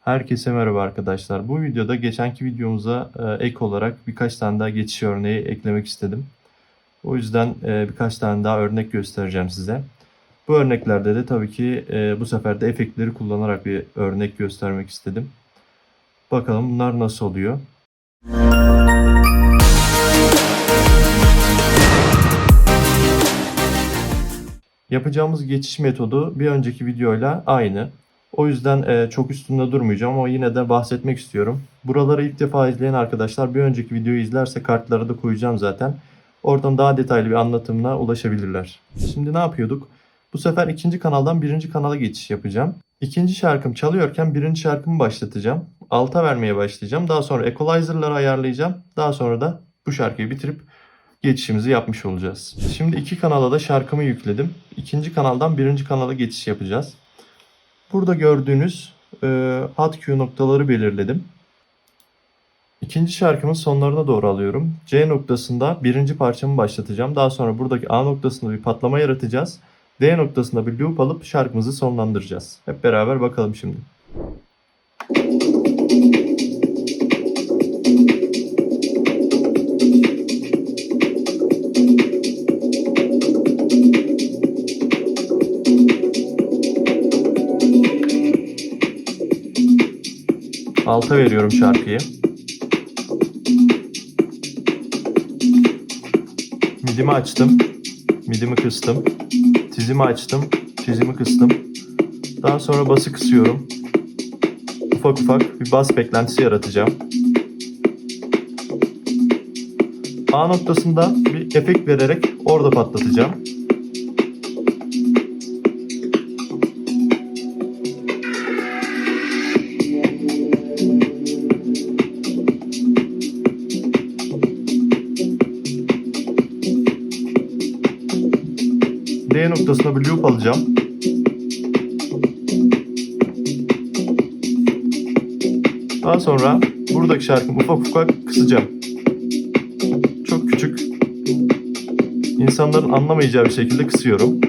Herkese merhaba arkadaşlar. Bu videoda geçenki videomuza e, ek olarak birkaç tane daha geçiş örneği eklemek istedim. O yüzden e, birkaç tane daha örnek göstereceğim size. Bu örneklerde de tabii ki e, bu sefer de efektleri kullanarak bir örnek göstermek istedim. Bakalım bunlar nasıl oluyor. Yapacağımız geçiş metodu bir önceki videoyla aynı. O yüzden e, çok üstünde durmayacağım ama yine de bahsetmek istiyorum. Buraları ilk defa izleyen arkadaşlar bir önceki videoyu izlerse kartları da koyacağım zaten. Oradan daha detaylı bir anlatımına ulaşabilirler. Şimdi ne yapıyorduk? Bu sefer ikinci kanaldan birinci kanala geçiş yapacağım. İkinci şarkım çalıyorken birinci şarkımı başlatacağım. Alta vermeye başlayacağım. Daha sonra equalizer'ları ayarlayacağım. Daha sonra da bu şarkıyı bitirip geçişimizi yapmış olacağız. Şimdi iki kanala da şarkımı yükledim. İkinci kanaldan birinci kanala geçiş yapacağız. Burada gördüğünüz e, hot Q noktaları belirledim. İkinci şarkımın sonlarına doğru alıyorum. C noktasında birinci parçamı başlatacağım. Daha sonra buradaki A noktasında bir patlama yaratacağız. D noktasında bir loop alıp şarkımızı sonlandıracağız. Hep beraber bakalım şimdi. Alta veriyorum şarkıyı. Midimi açtım. Midimi kıstım. Tizimi açtım. Tizimi kıstım. Daha sonra bası kısıyorum. Ufak ufak bir bas beklentisi yaratacağım. A noktasında bir efekt vererek orada patlatacağım. Noktasına bir loop alacağım. Daha sonra buradaki şarkımı ufak ufak kısacağım. Çok küçük. İnsanların anlamayacağı bir şekilde kısıyorum.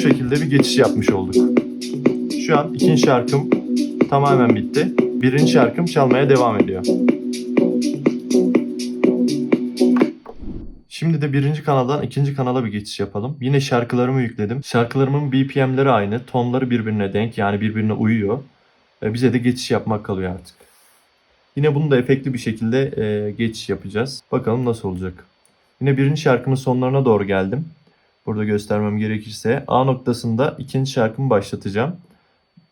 Şekilde bir geçiş yapmış olduk. Şu an ikinci şarkım tamamen bitti. Birinci şarkım çalmaya devam ediyor. Şimdi de birinci kanaldan ikinci kanala bir geçiş yapalım. Yine şarkılarımı yükledim. Şarkılarımın BPM'leri aynı. Tonları birbirine denk yani birbirine uyuyor. Bize de geçiş yapmak kalıyor artık. Yine bunu da efektli bir şekilde geçiş yapacağız. Bakalım nasıl olacak. Yine birinci şarkımın sonlarına doğru geldim. Burada göstermem gerekirse A noktasında ikinci şarkımı başlatacağım.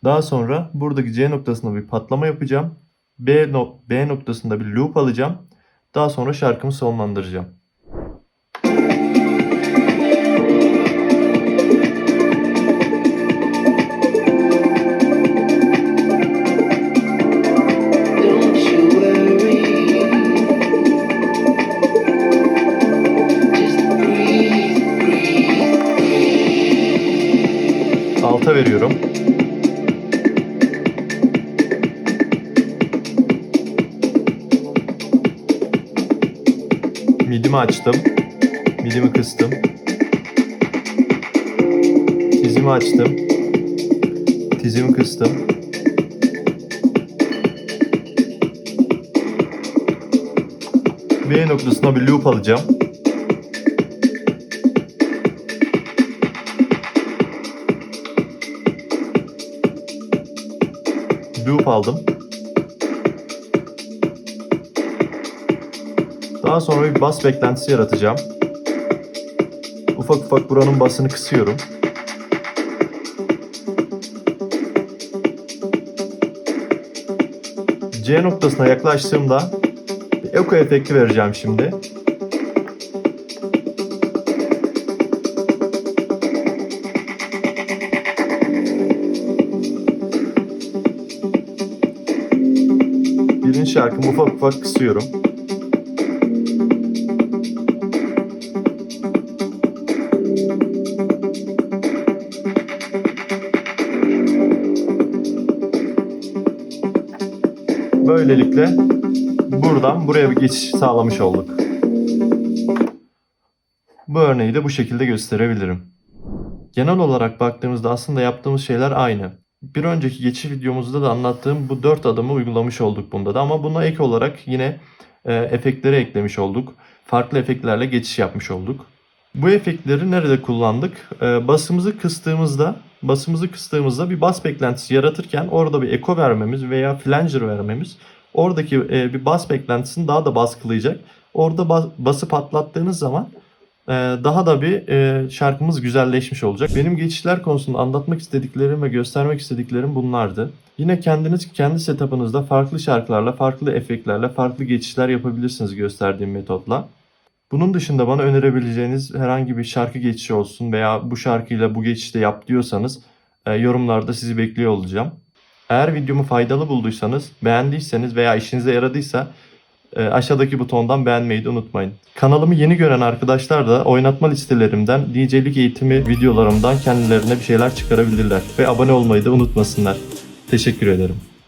Daha sonra buradaki C noktasında bir patlama yapacağım. B, no- B noktasında bir loop alacağım. Daha sonra şarkımı sonlandıracağım. Alta veriyorum. Midimi açtım. Midimi kıstım. Tizimi açtım. Tizimi kıstım. B noktasına bir loop alacağım. Loop aldım. Daha sonra bir bas beklentisi yaratacağım. Ufak ufak buranın basını kısıyorum. C noktasına yaklaştığımda bir eko efekti vereceğim şimdi. Bakın ufak ufak kısıyorum. Böylelikle buradan buraya bir geçiş sağlamış olduk. Bu örneği de bu şekilde gösterebilirim. Genel olarak baktığımızda aslında yaptığımız şeyler aynı. Bir önceki geçiş videomuzda da anlattığım bu dört adımı uygulamış olduk bunda da ama buna ek olarak yine e, efektleri eklemiş olduk. Farklı efektlerle geçiş yapmış olduk. Bu efektleri nerede kullandık? E, basımızı kıstığımızda basımızı kıstığımızda bir bas beklentisi yaratırken orada bir eko vermemiz veya flanger vermemiz oradaki e, bir bas beklentisini daha da baskılayacak. Orada bas, bası patlattığınız zaman daha da bir e, şarkımız güzelleşmiş olacak. Benim geçişler konusunda anlatmak istediklerim ve göstermek istediklerim bunlardı. Yine kendiniz kendi setup'ınızda farklı şarkılarla, farklı efektlerle, farklı geçişler yapabilirsiniz gösterdiğim metotla. Bunun dışında bana önerebileceğiniz herhangi bir şarkı geçişi olsun veya bu şarkıyla bu geçişte yap diyorsanız e, yorumlarda sizi bekliyor olacağım. Eğer videomu faydalı bulduysanız, beğendiyseniz veya işinize yaradıysa e, aşağıdaki butondan beğenmeyi de unutmayın. Kanalımı yeni gören arkadaşlar da oynatma listelerimden, DJ'lik eğitimi videolarımdan kendilerine bir şeyler çıkarabilirler ve abone olmayı da unutmasınlar. Teşekkür ederim.